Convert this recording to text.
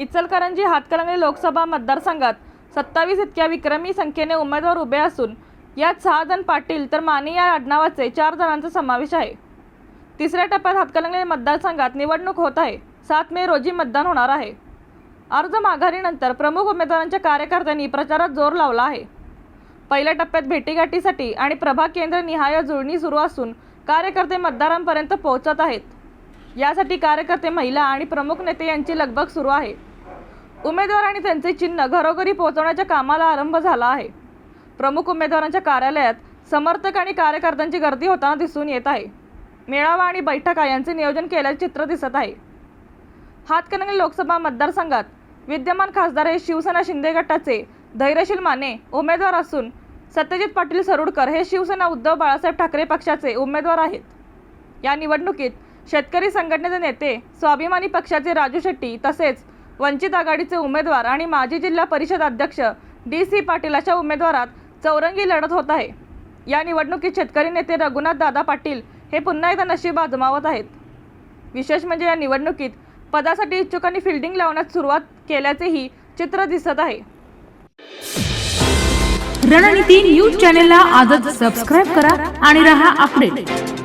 इचलकरंजी हातकणंगले लोकसभा मतदारसंघात सत्तावीस इतक्या विक्रमी संख्येने उमेदवार उभे असून यात सहा जण पाटील तर माने या आडनावाचे चार जणांचा समावेश आहे. तिसऱ्या टप्प्यात हातकलंगले मतदारसंघात निवडणूक होत आहे. सात मे रोजी मतदान होणार आहे. अर्ज माघारीनंतर प्रमुख उमेदवारांच्या कार्यकर्त्यांनी प्रचारात जोर लावला आहे. पहिल्या टप्प्यात भेटीगाठीसाठी आणि प्रभाग केंद्र निहाय जुळणी सुरू असून कार्यकर्ते मतदारांपर्यंत पोहोचत आहेत. यासाठी कार्यकर्ते महिला आणि प्रमुख नेते यांची लगबग सुरू आहे. उमेदवार आणि त्यांचे चिन्ह घरोघरी पोहोचवण्याच्या कामाला आरंभ झाला आहे. प्रमुख उमेदवारांच्या कार्यालयात समर्थक आणि कार्यकर्त्यांची गर्दी होताना दिसून येत आहे. मेळावा आणि बैठका यांचे नियोजन केल्याचे चित्र दिसत आहे. हातकणंगले लोकसभा मतदारसंघात विद्यमान खासदार हे शिवसेना शिंदे गटाचे धैर्यशील माने उमेदवार असून सत्यजित पाटील सरुडकर हे शिवसेना उद्धव बाळासाहेब ठाकरे पक्षाचे उमेदवार आहेत. या निवडणुकीत शेतकरी संघटनेचे नेते स्वाभिमानी पक्षाचे राजू शेट्टी तसेच वंचित आघाडीचे उमेदवार आणि माजी जिल्हा परिषद अध्यक्ष डी सी पाटील अशा उमेदवारात चौरंगी लढत होत आहे. या निवडणुकीत शेतकरी नेते रघुनाथ दादा पाटील हे पुन्हा एकदा नशीब आजमावत आहेत. विशेष म्हणजे या निवडणुकीत पदासाठी इच्छुकांनी फिल्डिंग लावण्यास सुरुवात केल्याचेही चित्र दिसत आहे. रणनीती न्यूज चॅनेलला आजच सबस्क्राईब करा आणि रहा अपडेट